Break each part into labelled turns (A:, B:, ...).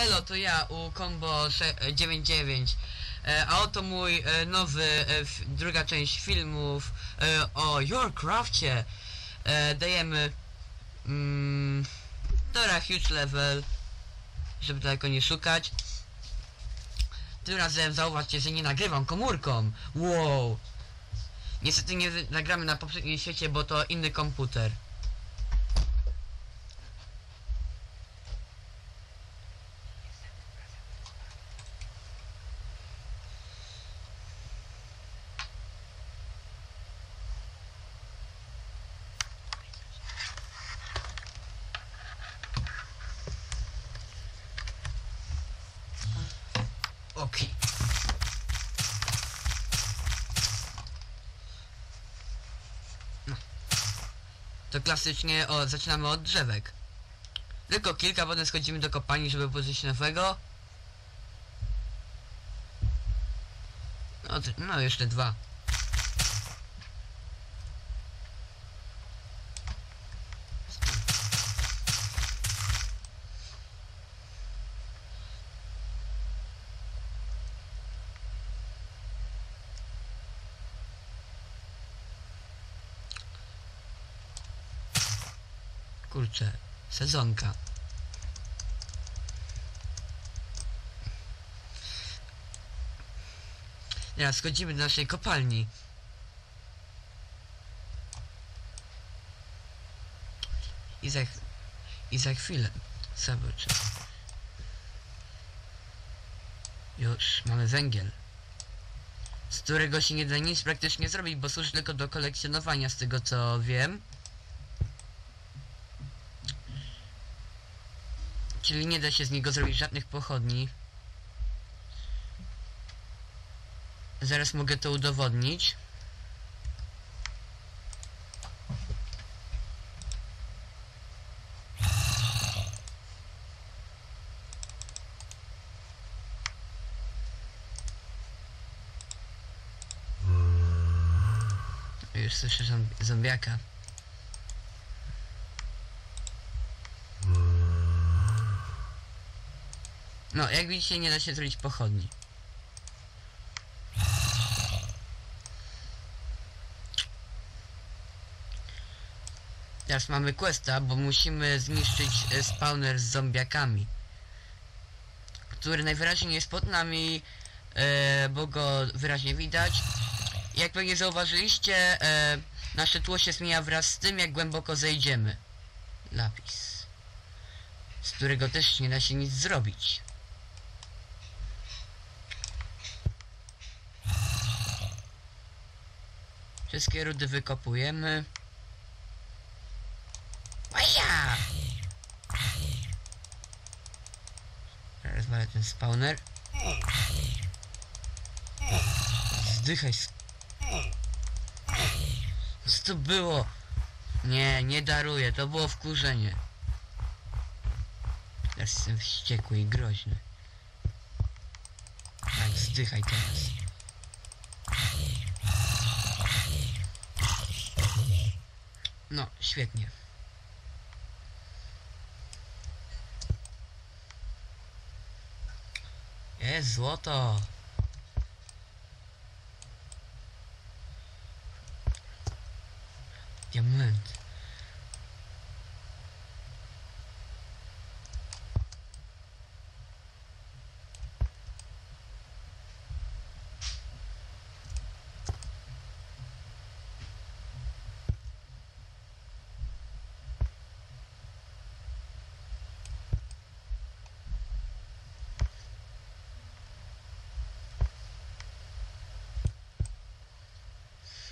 A: Elo, to ja u Combo sze- e, 99. E, a oto mój e, nowy, e, druga część filmów o Warcrafcie. E, dajemy mm, Dora Huge Level, żeby daleko nie szukać. Tym razem zauważcie, że nie nagrywam komórką. Wow. Niestety nie nagramy na poprzednim świecie, bo to inny komputer. Okej. No. To klasycznie, o, zaczynamy od drzewek. Tylko kilka, potem schodzimy do kopalni, żeby pożyć nowego. No, no jeszcze dwa. Kurczę, sezonka. Teraz schodzimy do naszej kopalni. I za, i za chwilę zobaczę. Już, mamy węgiel. Z którego się nie da nic praktycznie zrobić, bo służy tylko do kolekcjonowania, z tego co wiem. Czyli nie da się z niego zrobić żadnych pochodni. Zaraz mogę to udowodnić. Już słyszę zomb- zombiaka. No, jak widzicie, nie da się zrobić pochodni. Teraz mamy questa, bo musimy zniszczyć e, spawner z zombiakami. Który najwyraźniej jest pod nami, e, bo go wyraźnie widać. Jak pewnie zauważyliście, e, nasze tło się zmienia wraz z tym, jak głęboko zejdziemy. Lapis. Z którego też nie da się nic zrobić. Wszystkie rudy wykopujemy. Oja! Rozwalę ten spawner. Zdychaj. Co to było? Nie, nie daruję, to było wkurzenie. Teraz jestem wściekły i groźny. Tak, zdychaj teraz. No, świetnie. Jest złoto. Diament.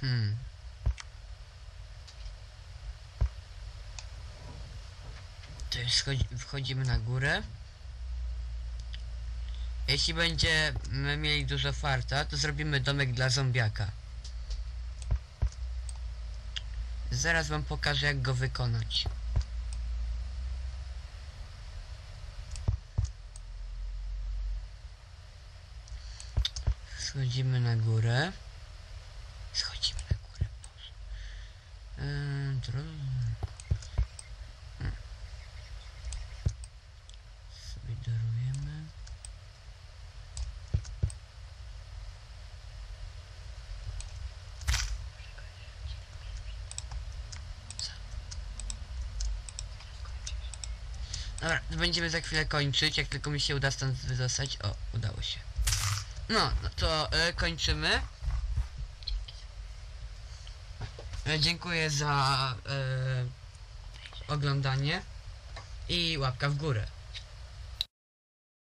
A: Hmm. To już wchodzimy na górę. Jeśli będziemy mieli dużo farta, to zrobimy domek dla zombiaka. Zaraz wam pokażę jak go wykonać. Schodzimy na górę. Sobie darujemy. Dobra, będziemy za chwilę kończyć, jak tylko mi się uda stąd wydostać. O, udało się. No, no to y, kończymy. Dziękuję za e, oglądanie i łapka w górę.